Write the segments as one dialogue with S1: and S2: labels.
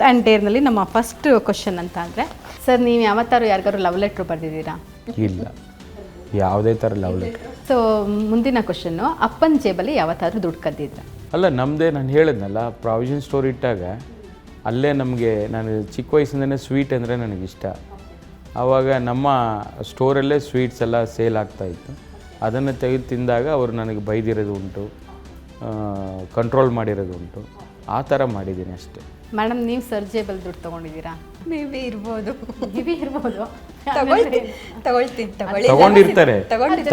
S1: Truth and ಡೇರ್ನಲ್ಲಿ ನಮ್ಮ first question ಅಂತ ಅಂದರೆ ಸರ್ ನೀವು ಯಾವತ್ತಾರು ಯಾರಿಗಾರು ಲವ್ ಲೆಟ್ರ್ ಬರೆದಿದ್ದೀರಾ?
S2: ಇಲ್ಲ. ಯಾವುದೇ ಥರ ಲವ್ ಲೆಟ್ರ್
S1: ಸೊ ಮುಂದಿನ ಕ್ವಶನ್ನು ಅಪ್ಪನ ಜೇಬಲ್ಲಿ ಯಾವತ್ತಾದ್ರೂ ದುಡ್ಡು ಕದ್ದಿದ್ರ?
S2: ಅಲ್ಲ ನಮ್ಮದೇ ನಾನು ಹೇಳಿದ್ನಲ್ಲ ಪ್ರಾವಿಷನ್ ಸ್ಟೋರ್ ಇಟ್ಟಾಗ ಅಲ್ಲೇ ನಮಗೆ ನಾನು ಚಿಕ್ಕ ವಯಸ್ಸಿಂದನೇ ಸ್ವೀಟ್ ಅಂದರೆ ನನಗಿಷ್ಟ. ಆವಾಗ ನಮ್ಮ ಸ್ಟೋರಲ್ಲೇ ಸ್ವೀಟ್ಸ್ ಎಲ್ಲ ಸೇಲ್ ಆಗ್ತಾಯಿತ್ತು ಅದನ್ನು ತೆಗೆದು ತಿಂದಾಗ ಅವರು ನನಗೆ ಬೈದಿರೋದು ಉಂಟು ಕಂಟ್ರೋಲ್ ಮಾಡಿರೋದು ಉಂಟು. ಆ ಥರ ಮಾಡಿದ್ದೀನಿ ಅಷ್ಟೇ.
S1: ಮೇಡಮ್ ನೀವು ಸರ್ಜೇಬಲ್ ದುಡ್ಡು ತಗೊಂಡಿದ್ದೀರಾ?
S3: ಮೇ ಬಿ ಇರ್ಬೋದು.
S1: ನೀವಿ ಇರ್ಬೋದು?
S3: ತಗೊಳ್ತೀನಿ ತಗೊಳ್ತೀನಿ ತಗೊಳ್ಳಿ.
S2: ತಗೊಂಡಿರ್ತಾರೆ.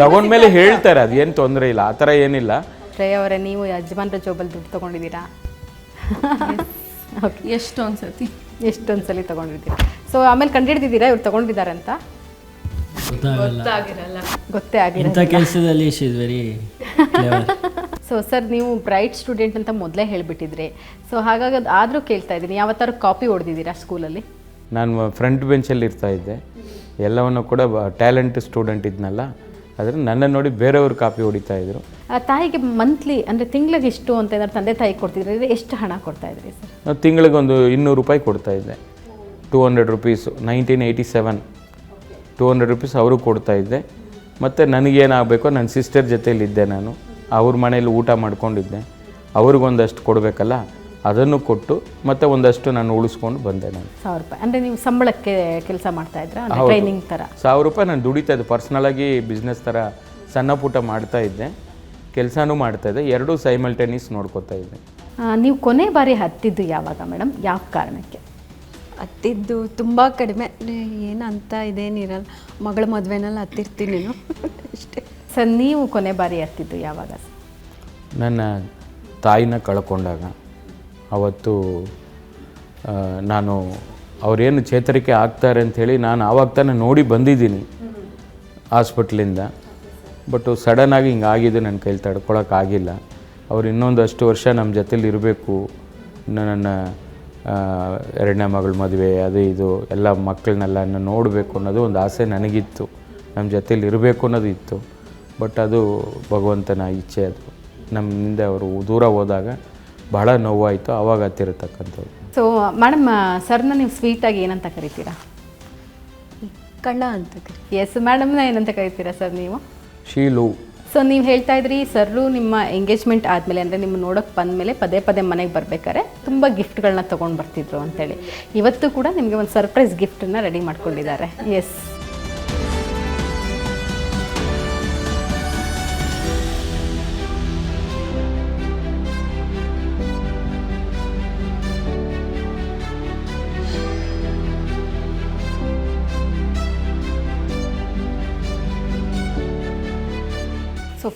S2: ತಗೊಂಡ್ಮೇಲೆ ಹೇಳ್ತಾರೆ ಅದೇನು ತೊಂದರೆ ಇಲ್ಲ ಆ ಥರ ಏನಿಲ್ಲ.
S1: ಶ್ರೇಯ ಅವರೇ ನೀವು ಯಜಮಾನ್ರ ಜೋಬಲ್ ದುಡ್ಡು ತೊಗೊಂಡಿದ್ದೀರಾ? ಓಕೆ
S4: ಎಷ್ಟು ಅನ್ಸತಿ
S1: ಎಷ್ಟೊಂದು ಸಲ ತೊಗೊಂಡಿದ್ದೀರಾ? ಸೊ ಆಮೇಲೆ ಕಂಡುಹಿಡ್ದಿದ್ದೀರಾ ಇವ್ರು ತೊಗೊಂಡಿದ್ದಾರೆ ಅಂತ
S4: ಗೊತ್ತಾಗಿರಲ್ಲ.
S1: ಗೊತ್ತೇ ಆಗಿಲ್ಲ
S5: ಇಂಥ ಕೆಲಸದಲ್ಲಿ she is very
S1: so sir ನೀವು ಬ್ರೈಟ್ ಸ್ಟೂಡೆಂಟ್ ಅಂತ ಮೊದಲೇ ಹೇಳಿಬಿಟ್ಟಿದ್ರಿ. ಸೊ ಹಾಗಾಗಿ ಅದು ಆದರೂ ಕೇಳ್ತಾ ಇದ್ದೀನಿ. ಯಾವತ್ತಾರು ಕಾಪಿ ಹೊಡೆದಿದ್ದೀರಾ ಸ್ಕೂಲಲ್ಲಿ
S2: ನಾನು ಫ್ರಂಟ್ ಬೆಂಚಲ್ಲಿ ಇರ್ತಾ ಇದ್ದೆ. ಎಲ್ಲವನ್ನು ಕೂಡ ಟ್ಯಾಲೆಂಟ್ ಸ್ಟೂಡೆಂಟ್ ಇದ್ನಲ್ಲ ಆದರೆ ನನ್ನ ನೋಡಿ ಬೇರೆಯವರು ಕಾಪಿ ಹೊಡಿತಾ ಇದ್ರು.
S1: ಆ ತಾಯಿಗೆ ಮಂತ್ಲಿ ಅಂದರೆ ತಿಂಗಳಿಗೆ ಇಷ್ಟು ಅಂತ ಏನಾದ್ರು ತಂದೆ ತಾಯಿ ಕೊಡ್ತಿದ್ರೆ? ಎಷ್ಟು ಹಣ ಕೊಡ್ತಾ ಇದ್ರಿ ಸರ್
S2: ನಾವು ತಿಂಗಳಿಗೊಂದು ಇನ್ನೂರು ರೂಪಾಯಿ ಕೊಡ್ತಾ ಇದ್ದೆ. Two hundred rupees nineteen eighty seven two hundred rupees ಅವರು ಕೊಡ್ತಾ ಇದ್ದೆ. ಮತ್ತು ನನಗೇನಾಗಬೇಕೋ ನನ್ನ ಸಿಸ್ಟರ್ ಜೊತೆಯಲ್ಲಿದ್ದೆ ನಾನು. ಅವ್ರ ಮನೇಲಿ ಊಟ ಮಾಡ್ಕೊಂಡಿದ್ದೆ. ಅವ್ರಿಗೊಂದಷ್ಟು ಕೊಡಬೇಕಲ್ಲ ಅದನ್ನು ಕೊಟ್ಟು ಮತ್ತೆ ಒಂದಷ್ಟು ನಾನು ಉಳಿಸ್ಕೊಂಡು ಬಂದೆ ನಾನು.
S1: ಸಾವಿರ ರೂಪಾಯಿ. ಅಂದರೆ ನೀವು ಸಂಬಳಕ್ಕೆ ಕೆಲಸ ಮಾಡ್ತಾ ಇದ್ರಾ? ಟ್ರೈನಿಂಗ್ ಥರ
S2: ಸಾವಿರ ರೂಪಾಯಿ ನಾನು ದುಡಿತಾ ಇದ್ದೆ. ಪರ್ಸ್ನಲಾಗಿ ಬಿಸ್ನೆಸ್ ಥರ ಸಣ್ಣ ಪುಟ್ಟ ಮಾಡ್ತಾ ಇದ್ದೆ. ಕೆಲಸನೂ ಮಾಡ್ತಾ ಇದ್ದೆ. ಎರಡೂ ಸೈಮಲ್ಟೇನಿಯಸ್ ನೋಡ್ಕೋತಾ ಇದ್ದೆ.
S1: ಆ, ನೀವು ಕೊನೆ ಬಾರಿ ಹತ್ತಿದ್ದು ಯಾವಾಗ ಮೇಡಮ್? ಯಾವ ಕಾರಣಕ್ಕೆ?
S3: ಹತ್ತಿದ್ದು ತುಂಬ ಕಡಿಮೆ. ಏನಂತ ಇದೇನಿರಲ್ಲ. ಮಗಳ ಮದುವೆನಲ್ಲಿ ಹತ್ತಿರ್ತೀನಿ ನಾನು. ಅಷ್ಟೇ.
S1: ಸರ್, ನೀವು ಕೊನೆ ಬಾರಿ ಹತ್ತಿದ್ದು ಯಾವಾಗ
S2: ನನ್ನ ತಾಯಿನ ಕಳ್ಕೊಂಡಾಗ. ಅವತ್ತು ನಾನು ಅವರೇನು ಚೇತರಿಕೆ ಆಗ್ತಾರೆ ಅಂಥೇಳಿ ನಾನು ಆವಾಗ ತಾನೇ ನೋಡಿ ಬಂದಿದ್ದೀನಿ ಹಾಸ್ಪಿಟ್ಲಿಂದ. ಬಟ್ ಸಡನ್ನಾಗಿ ಹಿಂಗೆ ಆಗಿದೆ ನನ್ನ ಕೈಲಿ ತಡ್ಕೊಳಕ್ಕಾಗಿಲ್ಲ ಅವ್ರು ಇನ್ನೊಂದಷ್ಟು ವರ್ಷ ನಮ್ಮ ಜೊತೇಲಿ ಇರಬೇಕು. ನನ್ನ ಎರಡನೇ ಮಗಳ ಮದುವೆ, ಅದು ಇದು, ಎಲ್ಲ ಮಕ್ಕಳನ್ನೆಲ್ಲ ನೋಡಬೇಕು ಅನ್ನೋದು ಒಂದು ಆಸೆ ನನಗಿತ್ತು. ನಮ್ಮ ಜೊತೇಲಿ ಇರಬೇಕು ಅನ್ನೋದು ಇತ್ತು. ಬಟ್ ಅದು ಭಗವಂತನ ಇಚ್ಛೆ ಅದು. ನಮ್ಮಿಂದ ಅವರು ದೂರ ಹೋದಾಗ ಬಹಳ ನೋವಾಯಿತು ಆವಾಗ ಹತ್ತಿರತಕ್ಕಂಥದ್ದು
S1: ಸೊ ಮೇಡಮ್ ಸರ್ನ ನೀವು ಸ್ವೀಟಾಗಿ ಏನಂತ ಕರಿತೀರಾ?
S3: ಕಣ್ಣ ಅಂತ ಕರಿ
S1: ಎಸ್ ಮೇಡಮ್ನ ಏನಂತ ಕರಿತೀರಾ ಸರ್ ನೀವು?
S2: ಶೀಲು.
S1: ಸೊ ನೀವು ಹೇಳ್ತಾ ಇದ್ರಿ ಸರ್ರು ನಿಮ್ಮ ಎಂಗೇಜ್ಮೆಂಟ್ ಆದಮೇಲೆ ಅಂದರೆ ನಿಮ್ಮ ನೋಡೋಕೆ ಬಂದಮೇಲೆ ಪದೇ ಪದೇ ಮನೆಗೆ ಬರ್ಬೇಕಾದ್ರೆ ತುಂಬ ಗಿಫ್ಟ್ಗಳನ್ನ ತೊಗೊಂಡು ಬರ್ತಿದ್ರು ಅಂತೇಳಿ. ಇವತ್ತು ಕೂಡ ನಿಮಗೆ ಒಂದು ಸರ್ಪ್ರೈಸ್ ಗಿಫ್ಟನ್ನು ರೆಡಿ ಮಾಡ್ಕೊಂಡಿದ್ದಾರೆ. ಎಸ್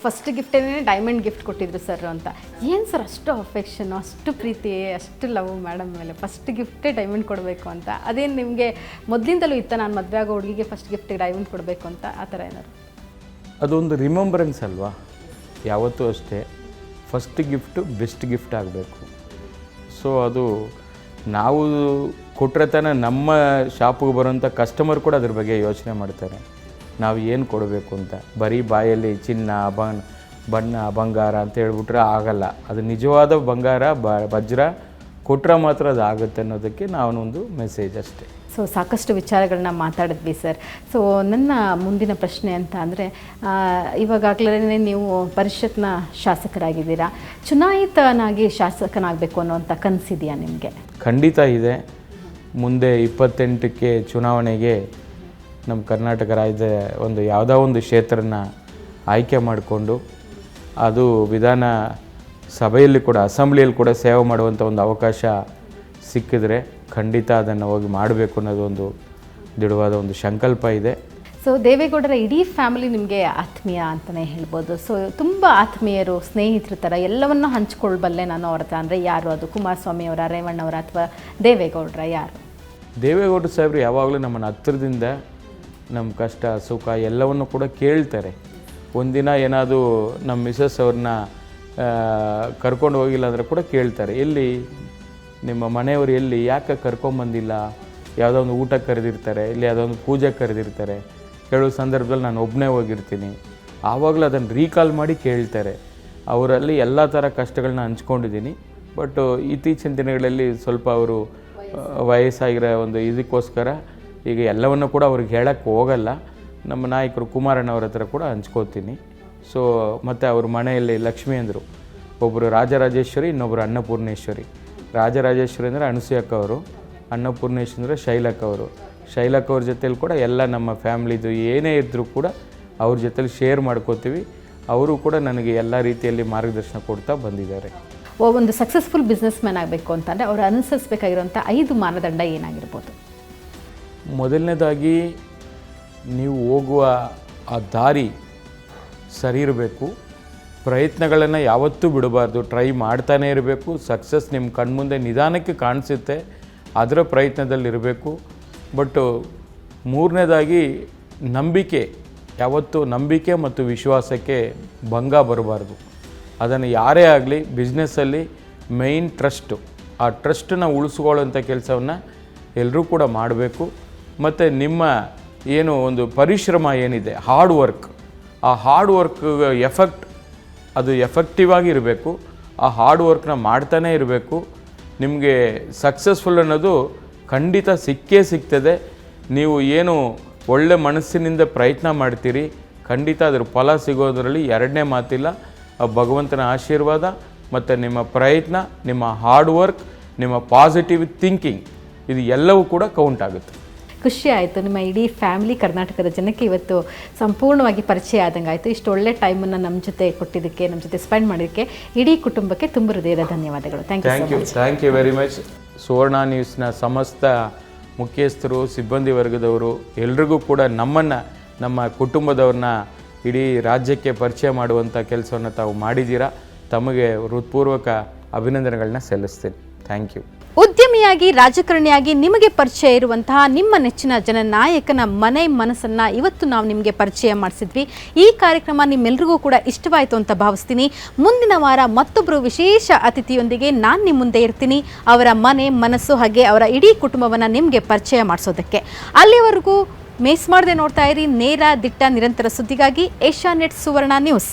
S1: ಫಸ್ಟ್ ಗಿಫ್ಟೇ ಡೈಮಂಡ್ ಗಿಫ್ಟ್ ಕೊಟ್ಟಿದ್ರು ಸರ್ ಅಂತ. ಏನು ಸರ್ ಅಷ್ಟು ಅಫೆಕ್ಷನ್ ಅಷ್ಟು ಪ್ರೀತಿ, ಅಷ್ಟು ಲವ್ ಮೇಡಮ್ ಮೇಲೆ ಫಸ್ಟ್ ಗಿಫ್ಟೇ ಡೈಮಂಡ್ ಕೊಡಬೇಕು ಅಂತ. ಅದೇನು ನಿಮಗೆ ಮೊದಲಿಂದಲೂ ಇತ್ತ ನಾನು ಮದುವೆ ಆಗೋ ಹುಡುಗಿಗೆ ಫಸ್ಟ್ ಗಿಫ್ಟಿಗೆ ಡೈಮಂಡ್ ಕೊಡಬೇಕು ಅಂತ ಆ ಥರ ಏನಾದ್ರು?
S2: ಅದೊಂದು ರಿಮೆಂಬರೆನ್ಸ್ ಅಲ್ವಾ? ಯಾವತ್ತೂ ಅಷ್ಟೇ. ಫಸ್ಟ್ ಗಿಫ್ಟು ಬೆಸ್ಟ್ ಗಿಫ್ಟ್ ಆಗಬೇಕು. ಸೊ ಅದು ನಾವು ಕೊಟ್ಟರೆ ತಾನೇ ನಮ್ಮ ಶಾಪಿಗೆ ಬರೋಂಥ ಕಸ್ಟಮರ್ ಕೂಡ ಅದ್ರ ಬಗ್ಗೆ ಯೋಚನೆ ಮಾಡ್ತಾರೆ. ನಾವು ಏನು ಕೊಡಬೇಕು ಅಂತ. ಬರೀ ಬಾಯಲ್ಲಿ ಚಿನ್ನ ಬಣ್ಣ ಬಣ್ಣ ಬಂಗಾರ ಅಂತ ಹೇಳ್ಬಿಟ್ರೆ ಆಗಲ್ಲ. ಅದು ನಿಜವಾದ ಬಂಗಾರ ಬ ವಜ್ರ ಕೊಟ್ಟರೆ ಮಾತ್ರ ಅದು ಆಗುತ್ತೆ ಅನ್ನೋದಕ್ಕೆ ನಾನೊಂದು ಮೆಸೇಜ್ ಅಷ್ಟೇ.
S1: ಸೊ ಸಾಕಷ್ಟು ವಿಚಾರಗಳನ್ನ ಮಾತಾಡಿದ್ವಿ ಸರ್. ಸೊ ನನ್ನ ಮುಂದಿನ ಪ್ರಶ್ನೆ ಅಂತ ಅಂದರೆ ಇವಾಗಾಗಲೇ ನೀವು ಪರಿಷತ್ನ ಶಾಸಕರಾಗಿದ್ದೀರಾ? ಚುನಾಯಿತನಾಗಿ ಶಾಸಕನಾಗಬೇಕು ಅನ್ನೋವಂಥ ಕನಸಿದೆಯಾ ನಿಮಗೆ?
S2: ಖಂಡಿತ ಇದೆ. ಮುಂದೆ ಇಪ್ಪತ್ತೆಂಟಕ್ಕೆ ಚುನಾವಣೆಗೆ ನಮ್ಮ ಕರ್ನಾಟಕ ರಾಜ್ಯದ ಒಂದು ಯಾವುದೋ ಒಂದು ಕ್ಷೇತ್ರನ ಆಯ್ಕೆ ಮಾಡಿಕೊಂಡು ಅದು ವಿಧಾನ ಸಭೆಯಲ್ಲಿ ಕೂಡ ಅಸೆಂಬ್ಲಿಯಲ್ಲಿ ಕೂಡ ಸೇವೆ ಮಾಡುವಂಥ ಒಂದು ಅವಕಾಶ ಸಿಕ್ಕಿದ್ರೆ ಖಂಡಿತ ಅದನ್ನು ಹೋಗಿ ಮಾಡಬೇಕು ಅನ್ನೋದು ಒಂದು ದೃಢವಾದ ಒಂದು ಸಂಕಲ್ಪ ಇದೆ.
S1: ಸೊ ದೇವೇಗೌಡರ ಇಡೀ ಫ್ಯಾಮಿಲಿ ನಿಮಗೆ ಆತ್ಮೀಯ ಅಂತಲೇ ಹೇಳ್ಬೋದು. ಸೊ ತುಂಬ ಆತ್ಮೀಯರು ಸ್ನೇಹಿತರ ಥರ ಎಲ್ಲವನ್ನು ಹಂಚ್ಕೊಳ್ಬಲ್ಲೆ ನಾನು ಅವ್ರ ಹತ್ರ ಅಂದರೆ ಯಾರು? ಅದು ಕುಮಾರಸ್ವಾಮಿಯವರ ರೇವಣ್ಣವರ ಅಥವಾ ದೇವೇಗೌಡರ ಯಾರು?
S2: ದೇವೇಗೌಡ್ರು ಸಾಹೇಬರು ಯಾವಾಗಲೂ ನಮ್ಮನ್ನು ಹತ್ತಿರದಿಂದ ನಮ್ಮ ಕಷ್ಟ, ಸುಖ ಎಲ್ಲವನ್ನು ಕೂಡ ಕೇಳ್ತಾರೆ. ಒಂದಿನ ಏನಾದರೂ ನಮ್ಮ ಮಿಸಸ್ ಅವ್ರನ್ನ ಕರ್ಕೊಂಡು ಹೋಗಿಲ್ಲ ಅಂದರೆ ಕೂಡ ಕೇಳ್ತಾರೆ. ಎಲ್ಲಿ? ನಿಮ್ಮ ಮನೆಯವರು ಎಲ್ಲಿ? ಯಾಕೆ ಕರ್ಕೊಂಬಂದಿಲ್ಲ ಯಾವುದೋ ಒಂದು ಊಟ ಕರೆದಿರ್ತಾರೆ, ಇಲ್ಲಿ ಯಾವುದೋ ಒಂದು ಪೂಜೆ ಕರೆದಿರ್ತಾರೆ. ಕೆಲವು ಸಂದರ್ಭದಲ್ಲಿ ನಾನು ಒಬ್ಬನೇ ಹೋಗಿರ್ತೀನಿ. ಆವಾಗಲೂ ಅದನ್ನು ರೀಕಾಲ್ ಮಾಡಿ ಕೇಳ್ತಾರೆ. ಅವರಲ್ಲಿ ಎಲ್ಲ ಥರ ಕಷ್ಟಗಳನ್ನ ಹಂಚ್ಕೊಂಡಿದ್ದೀನಿ. ಬಟ್ ಇತ್ತೀಚಿನ ದಿನಗಳಲ್ಲಿ ಸ್ವಲ್ಪ ಅವರು ವಯಸ್ಸಾಗಿರೋ ಒಂದು ಇದಕ್ಕೋಸ್ಕರ ಈಗ ಎಲ್ಲವನ್ನು ಕೂಡ ಅವ್ರಿಗೆ ಹೇಳೋಕ್ಕೆ ಹೋಗಲ್ಲ. ನಮ್ಮ ನಾಯಕರು ಕುಮಾರಣ್ಣವ್ರ ಹತ್ರ ಕೂಡ ಹಂಚ್ಕೋತೀನಿ. ಸೊ ಮತ್ತು ಅವ್ರ ಮನೆಯಲ್ಲಿ ಲಕ್ಷ್ಮೀ ಅಂದರು. ಒಬ್ಬರು ರಾಜರಾಜೇಶ್ವರಿ ಇನ್ನೊಬ್ಬರು ಅನ್ನಪೂರ್ಣೇಶ್ವರಿ. ರಾಜರಾಜೇಶ್ವರಿ ಅಂದರೆ ಅಣಸೂಯಕ್ಕ ಅವರು, ಅನ್ನಪೂರ್ಣೇಶ್ವರಿ ಅಂದರೆ ಶೈಲಕ್ ಅವರು. ಶೈಲಕ್ ಅವ್ರ ಜೊತೇಲಿ ಕೂಡ ಎಲ್ಲ ನಮ್ಮ ಫ್ಯಾಮ್ಲಿದು ಏನೇ ಇದ್ದರೂ ಕೂಡ ಅವ್ರ ಜೊತೇಲಿ ಶೇರ್ ಮಾಡ್ಕೋತೀವಿ. ಅವರು ಕೂಡ ನನಗೆ ಎಲ್ಲ ರೀತಿಯಲ್ಲಿ ಮಾರ್ಗದರ್ಶನ ಕೊಡ್ತಾ ಬಂದಿದ್ದಾರೆ.
S1: ಒಂದು ಸಕ್ಸಸ್ಫುಲ್ ಬಿಸ್ನೆಸ್ ಮ್ಯಾನ್ ಆಗಬೇಕು ಅಂತಂದರೆ ಅವರು ಅನುಸರಿಸಬೇಕಾಗಿರುವಂಥ ಐದು ಮಾನದಂಡ ಏನಾಗಿರ್ಬೋದು?
S2: ಮೊದಲನೇದಾಗಿ ನೀವು ಹೋಗುವ ಆ ದಾರಿ ಸರಿ ಇರಬೇಕು. ಪ್ರಯತ್ನಗಳನ್ನು ಯಾವತ್ತೂ ಬಿಡಬಾರ್ದು. ಟ್ರೈ ಮಾಡ್ತಾನೇ ಇರಬೇಕು. ಸಕ್ಸಸ್ ನಿಮ್ಮ ಕಣ್ಮುಂದೆ ನಿಧಾನಕ್ಕೆ ಕಾಣಿಸುತ್ತೆ. ಅದರ ಪ್ರಯತ್ನದಲ್ಲಿರಬೇಕು ಬಟ್ಟು ಮೂರನೇದಾಗಿ ನಂಬಿಕೆ. ಯಾವತ್ತೂ ನಂಬಿಕೆ ಮತ್ತು ವಿಶ್ವಾಸಕ್ಕೆ ಭಂಗ ಬರಬಾರ್ದು. ಅದನ್ನು ಯಾರೇ ಆಗಲಿ ಬಿಸ್ನೆಸ್ಸಲ್ಲಿ ಮೇಯ್ನ್ ಟ್ರಸ್ಟು ಆ ಟ್ರಸ್ಟನ್ನ ಉಳಿಸ್ಕೊಳ್ಳೋಂಥ ಕೆಲಸವನ್ನು ಎಲ್ಲರೂ ಕೂಡ ಮಾಡಬೇಕು. ಮತ್ತು ನಿಮ್ಮ ಏನು ಒಂದು ಪರಿಶ್ರಮ ಏನಿದೆ ಹಾರ್ಡ್ ವರ್ಕ್ ಆ ಹಾರ್ಡ್ ವರ್ಕ್ ಎಫೆಕ್ಟ್ ಅದು ಎಫೆಕ್ಟಿವ್ ಆಗಿ ಇರಬೇಕು. ಆ ಹಾರ್ಡ್ ವರ್ಕ್ನ ಮಾಡ್ತಾನೇ ಇರಬೇಕು. ನಿಮಗೆ ಸಕ್ಸಸ್ಫುಲ್ ಅನ್ನೋದು ಖಂಡಿತ ಸಿಕ್ಕೇ ಸಿಗ್ತದೆ. ನೀವು ಏನು ಒಳ್ಳೆ ಮನಸ್ಸಿನಿಂದ ಪ್ರಯತ್ನ ಮಾಡ್ತೀರಿ, ಖಂಡಿತ ಅದ್ರ ಫಲ ಸಿಗೋದರಲ್ಲಿ ಎರಡನೇ ಮಾತಿಲ್ಲ. ಆ ಭಗವಂತನ ಆಶೀರ್ವಾದ ಮತ್ತು ನಿಮ್ಮ ಪ್ರಯತ್ನ, ನಿಮ್ಮ ಹಾರ್ಡ್ ವರ್ಕ್ ನಿಮ್ಮ ಪಾಸಿಟಿವ್ ಥಿಂಕಿಂಗ್ ಇದು ಎಲ್ಲವೂ ಕೂಡ ಕೌಂಟ್ ಆಗುತ್ತೆ.
S1: ಖುಷಿ ಆಯಿತು. ನಿಮ್ಮ ಇಡೀ ಫ್ಯಾಮಿಲಿ ಕರ್ನಾಟಕದ ಜನಕ್ಕೆ ಇವತ್ತು ಸಂಪೂರ್ಣವಾಗಿ ಪರಿಚಯ ಆದಂಗೆ ಆಯಿತು. ಇಷ್ಟು ಒಳ್ಳೆ ಟೈಮನ್ನು ನಮ್ಮ ಜೊತೆ ಕೊಟ್ಟಿದ್ದಕ್ಕೆ ನಮ್ಮ ಜೊತೆ ಸ್ಪೆಂಡ್ ಮಾಡೋದಕ್ಕೆ ಇಡೀ ಕುಟುಂಬಕ್ಕೆ ತುಂಬ ಹೃದಯದ ಧನ್ಯವಾದಗಳು. Thank you
S2: thank you thank you very much Suvarna ನ್ಯೂಸ್ನ ಸಮಸ್ತ ಮುಖ್ಯಸ್ಥರು ಸಿಬ್ಬಂದಿ ವರ್ಗದವರು ಎಲ್ರಿಗೂ ಕೂಡ ನಮ್ಮನ್ನು ನಮ್ಮ ಕುಟುಂಬದವ್ರನ್ನ ಇಡೀ ರಾಜ್ಯಕ್ಕೆ ಪರಿಚಯ ಮಾಡುವಂಥ ಕೆಲಸವನ್ನು ತಾವು ಮಾಡಿದ್ದೀರಾ ತಮಗೆ ಹೃತ್ಪೂರ್ವಕ ಅಭಿನಂದನೆಗಳನ್ನ ಸಲ್ಲಿಸ್ತೀನಿ. ಥ್ಯಾಂಕ್ ಯು
S1: ಉದ್ಯಮಿಯಾಗಿ ರಾಜಕಾರಣಿಯಾಗಿ ನಿಮಗೆ ಪರಿಚಯ ಇರುವಂತಹ ನಿಮ್ಮ ನೆಚ್ಚಿನ ಜನನಾಯಕನ ಮನೆ ಮನಸ್ಸನ್ನ ಇವತ್ತು ನಾವು ನಿಮಗೆ ಪರಿಚಯ ಮಾಡಿಸಿದ್ವಿ. ಈ ಕಾರ್ಯಕ್ರಮ ನಿಮ್ಮೆಲ್ರಿಗೂ ಕೂಡ ಇಷ್ಟವಾಯಿತು ಅಂತ ಭಾವಿಸ್ತೀನಿ. ಮುಂದಿನ ವಾರ ಮತ್ತೊಬ್ಬರು ವಿಶೇಷ ಅತಿಥಿಯೊಂದಿಗೆ ನಾನು ನಿಮ್ಮ ಮುಂದೆ ಇರ್ತೀನಿ. ಅವರ ಮನೆ ಮನಸ್ಸು ಹಾಗೆ ಅವರ ಇಡೀ ಕುಟುಂಬವನ್ನು ನಿಮಗೆ ಪರಿಚಯ ಮಾಡಿಸೋದಕ್ಕೆ. ಅಲ್ಲಿವರೆಗೂ ಮಿಸ್ ಮಾಡದೆ ನೋಡ್ತಾ ಇರಿ. ನೇರ ದಿಟ್ಟ ನಿರಂತರ ಸುದ್ದಿಗಾಗಿ ಏಷ್ಯಾನೆಟ್ ಸುವರ್ಣ ನ್ಯೂಸ್.